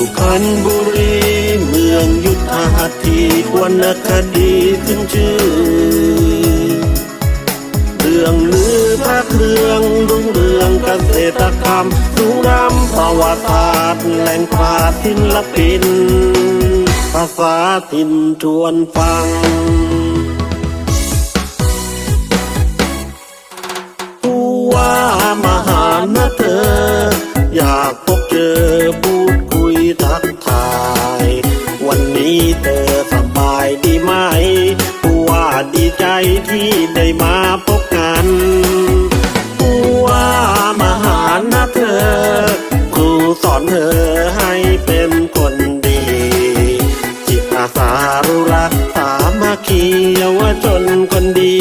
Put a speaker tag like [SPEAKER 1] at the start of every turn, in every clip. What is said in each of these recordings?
[SPEAKER 1] ุพรรณบุรีเมืองยุทธหัตถีวรรณคดีขึ้นชื่อ เรื่องลือพระเครื่องรุ่งเรืองเกษตรกรรมสูงรำประวัติศาสตร์แหล่งปราชญ์ศิลปิน ภาษาถิ่นชวนฟัง ดีใจที่ได้มาพบกันผู้ว่ามหานะเธอ ครูสอนเธอให้เป็นคนดี จิตอาสารุรักษ์สามัคคีเยาวชนคนดี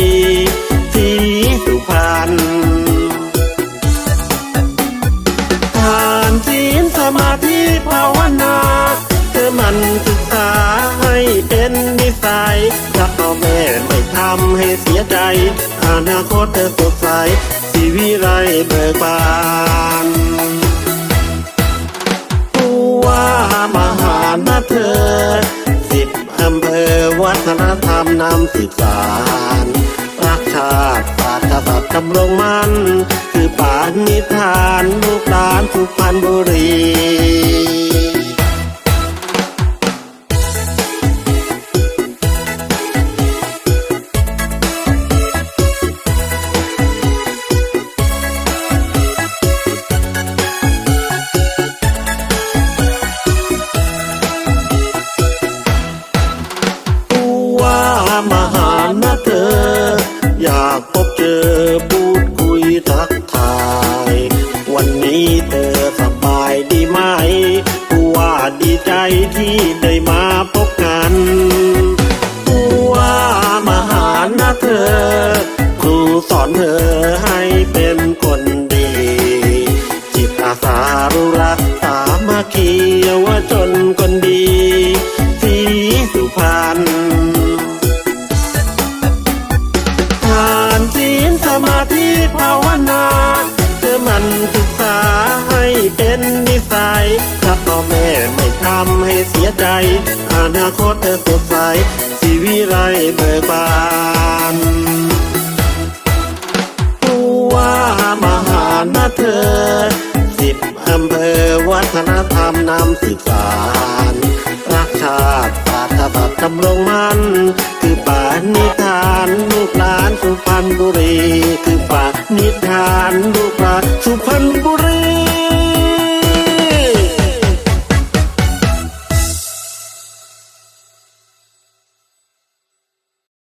[SPEAKER 1] ที่สุพรรณ ให้เสียใจ อนาคตเธอสดใสชีวิไรเบิกบานผู้ว่ามหานะเธอสิบอำเภอวัฒนธรรมนำสืบสารรักชาติศาสตร์กษัตริย์ดำรงมันคือป่านิทานลูกหลานสุพรรณบุรี มาธิภาวนาเธอมันศึกษาให้เป็นนิสัยถ้าพ่อแม่ไม่ทำให้เสียใจ อนาคตเธอสดใสชีวิไรเบิกบานผู้ว่ามหานะเธอสิบอำเภอวัฒนธรรมนำสืบสารรักชาติศาสตร์กษัตริย์ดำรงมันากนิทานลูกหลานสุพรรณบุรี คือฝากนิทานลูกหลานสุพรรณบุรี